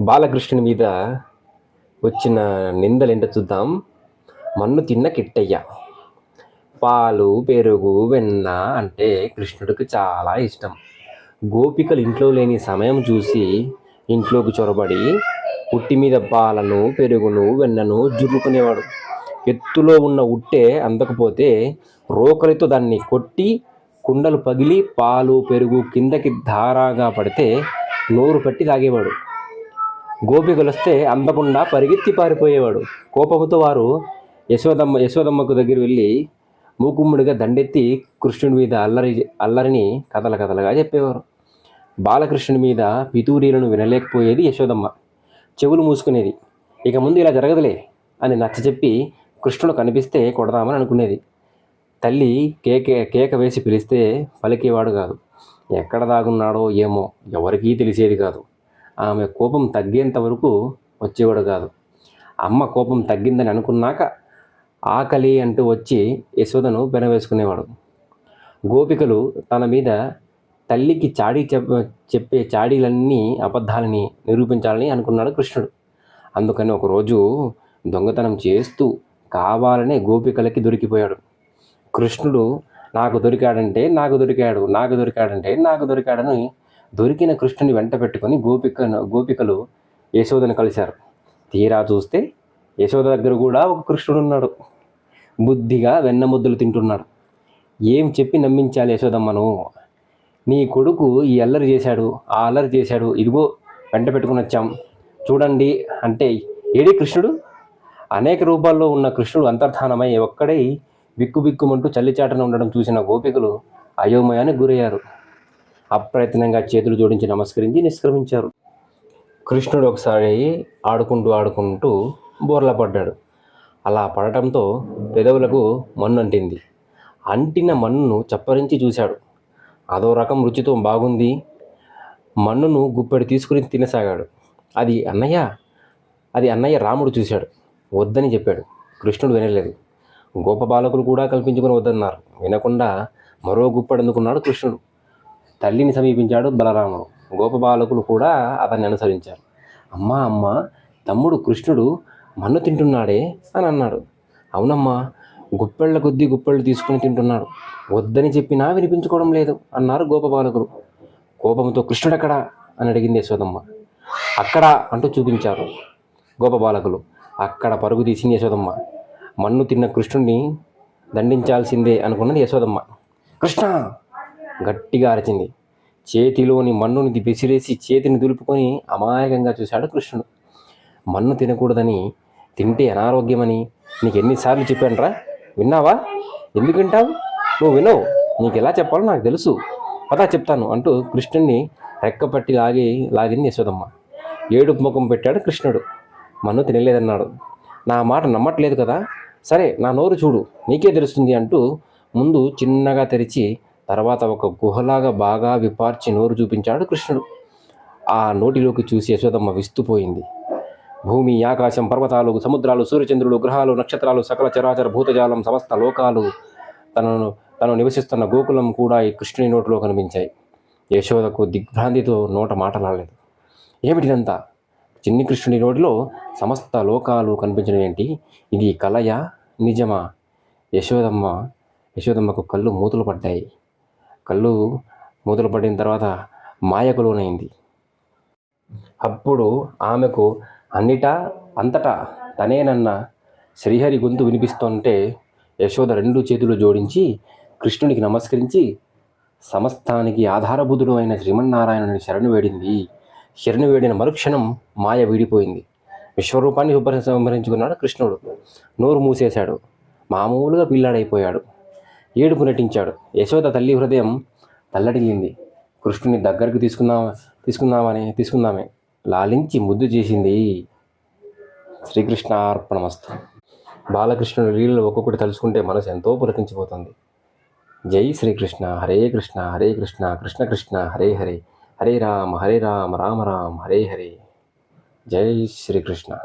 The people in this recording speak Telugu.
బాలకృష్ణుని మీద వచ్చిన నిందలు ఏంటో చూద్దాం. మన్ను తిన్న కిట్టయ్య. పాలు పెరుగు వెన్న అంటే కృష్ణుడికి చాలా ఇష్టం. గోపికలు ఇంట్లో లేని సమయం చూసి ఇంట్లోకి చొరబడి ఉట్టి మీద పాలను పెరుగును వెన్నను జుర్రుకునేవాడు. ఎత్తులో ఉన్న ఉట్టే అందకపోతే రోకలితో దాన్ని కొట్టి కుండలు పగిలి పాలు పెరుగు కిందకి ధారాగా పడితే నోరు పట్టి తాగేవాడు గోపికలు అందకుండా పరిగెత్తి పారిపోయేవాడు. కోపంతో వారు యశోదమ్మ యశోదమ్మకు దగ్గర వెళ్ళి మూకుమ్ముడిగా దండెత్తి కృష్ణుడి మీద అల్లరి అల్లరిని కథల కథలుగా చెప్పేవారు. బాలకృష్ణుడి మీద పితూరీలను వినలేకపోయేది యశోదమ్మ. చెవులు మూసుకునేది. ఇక ముందు ఇలా జరగదులే అని నచ్చచెప్పి కృష్ణుడు కనిపిస్తే కొడదామని అనుకునేది. తల్లి కేక కేక వేసి పిలిస్తే పలికేవాడు కాదు. ఎక్కడ దాగున్నాడో ఏమో ఎవరికీ తెలిసేది కాదు. ఆమె కోపం తగ్గేంత వరకు వచ్చేవాడు కాదు. అమ్మ కోపం తగ్గిందని అనుకున్నాక ఆకలి అంటూ వచ్చి యశోదను బెనవేసుకునేవాడు గోపికలు తన మీద తల్లికి చాడీ చెప్ప చెప్పే చాడీలన్నీ అబద్ధాలని నిరూపించాలని అనుకున్నాడు కృష్ణుడు. అందుకని ఒకరోజు దొంగతనం చేస్తూ కావాలనే గోపికలకి దొరికిపోయాడు. కృష్ణుడు నాకు దొరికాడంటే నాకు దొరికాడు నాకు దొరికాడంటే నాకు దొరికాడని దొరికిన కృష్ణుని వెంట పెట్టుకొని గోపిక గోపికలు యశోదను కలిశారు. తీరా చూస్తే యశోద దగ్గర కూడా ఒక కృష్ణుడు ఉన్నాడు. బుద్ధిగా వెన్నముద్దలు తింటున్నాడు. ఏం చెప్పి నమ్మించాలి యశోదమ్మను నీ కొడుకు ఈ అల్లరి చేశాడు ఆ అల్లరి చేశాడు ఇదిగో వెంట పెట్టుకుని వచ్చాం. చూడండి అంటే ఏడి కృష్ణుడు? అనేక రూపాల్లో ఉన్న కృష్ణుడు అంతర్ధానమై ఒక్కడై బిక్కుబిక్కుమంటూ చల్లిచాటన ఉండడం చూసిన గోపికలు అయోమయానికి గురయ్యారు. అప్రయత్నంగా చేతులు జోడించి నమస్కరించి నిష్క్రమించారు. కృష్ణుడు ఒకసారి ఆడుకుంటూ ఆడుకుంటూ బోర్లా పడ్డాడు. అలా పడటంతో పెదవులకు మన్ను అంటింది. అంటిన మన్నును చప్పరించి చూశాడు. అదో రకం రుచితో బాగుంది. మన్నును గుప్పెడు తీసుకుని తినసాగాడు. అది అన్నయ్య అది అన్నయ్య రాముడు చూశాడు. వద్దని చెప్పాడు. కృష్ణుడు వినలేదు. గోప బాలకులు కూడా కల్పించుకుని వద్దన్నారు. వినకుండా మరో గుప్పెడు అందుకున్నాడు కృష్ణుడు. తల్లిని సమీపించాడు బలరాముడు. గోపబాలకులు కూడా అతన్ని అనుసరించారు. అమ్మా అమ్మ తమ్ముడు కృష్ణుడు మన్ను తింటున్నాడే అని అన్నాడు. అవునమ్మా గుప్పెళ్ళ కొద్దీ గుప్పెళ్ళు తీసుకుని తింటున్నాడు. వద్దని చెప్పినా వినిపించుకోవడం లేదు అన్నారు గోపబాలకులు. కోపంతో కృష్ణుడెక్కడా అని అడిగింది యశోదమ్మ. అక్కడ అంటూ చూపించారు గోపబాలకులు. అక్కడ పరుగు తీసింది యశోదమ్మ. మన్ను తిన్న కృష్ణుడిని దండించాల్సిందే అనుకున్నది యశోదమ్మ. కృష్ణ! గట్టిగా అరచింది. చేతిలోని మన్నుని విసిరేసి చేతిని దులుపుకొని అమాయకంగా చూశాడు కృష్ణుడు. మన్ను తినకూడదని తింటే అనారోగ్యమని నీకు ఎన్నిసార్లు చెప్పానరా. విన్నావా? ఎందుకు వింటావు? నువ్వు వినవు. నీకు ఎలా చెప్పాలో నాకు తెలుసు. పదా చెప్తాను అంటూ కృష్ణుడిని రెక్కపట్టి లాగి లాగింది యశోదమ్మ. ఏడుపు ముఖం పెట్టాడు కృష్ణుడు. మన్ను తినలేదన్నాడు. నా మాట నమ్మట్లేదు కదా. సరే నా నోరు చూడు. నీకే తెలుస్తుంది అంటూ ముందు చిన్నగా తెరిచి తర్వాత ఒక గుహలాగా బాగా విపార్చి నోరు చూపించాడు కృష్ణుడు. ఆ నోటిలోకి చూసి యశోదమ్మ విస్తుపోయింది. భూమి ఆకాశం పర్వతాలు సముద్రాలు సూర్యచంద్రులు గ్రహాలు నక్షత్రాలు సకల చరాచర భూతజాలం సమస్త లోకాలు తనను తను నివసిస్తున్న గోకులం కూడా ఈ కృష్ణుని నోటిలో కనిపించాయి. యశోదకు దిగ్భ్రాంతితో నోట మాటలాడలేదు ఏమిటిదంతా చిన్ని కృష్ణుని నోటిలో సమస్త లోకాలు కనిపించడం ఏంటి? ఇది కలయా? నిజమా? యశోదమ్మ యశోదమ్మకు కళ్ళు మూతలు పడ్డాయి. కళ్ళు మూతలు పడిన తర్వాత మాయకు లోనైంది. అప్పుడు ఆమెకు అన్నిటా? అంతటా? తనేనన్న? శ్రీహరి గొంతు వినిపిస్తుంటే యశోద రెండు చేతులు జోడించి కృష్ణునికి నమస్కరించి సమస్తానికి ఆధారభూతుడు అయిన శ్రీమన్నారాయణుని శరణు వేడింది. శరణు వేడిన మరుక్షణం మాయ వీడిపోయింది. విశ్వరూపాన్ని ఉప సంహరించుకున్నాడు కృష్ణుడు. నోరు మూసేశాడు. మామూలుగా పిల్లాడైపోయాడు. ఏడుపు నటించాడు యశోద తల్లి హృదయం తల్లడిల్లింది. కృష్ణుని దగ్గరకు తీసుకుందాం తీసుకుందామని తీసుకుందామే. లాలించి ముద్దు చేసింది శ్రీకృష్ణ అర్పణమస్తు బాలకృష్ణుడు లీలలు ఒక్కొక్కటి తలుచుకుంటే మనసు ఎంతో పులకించిపోతుంది. జై శ్రీకృష్ణ హరే కృష్ణ హరే కృష్ణ కృష్ణ కృష్ణ హరే హరే. హరే రామ హరే రామ రామ రామ హరే హరే. జై శ్రీకృష్ణ.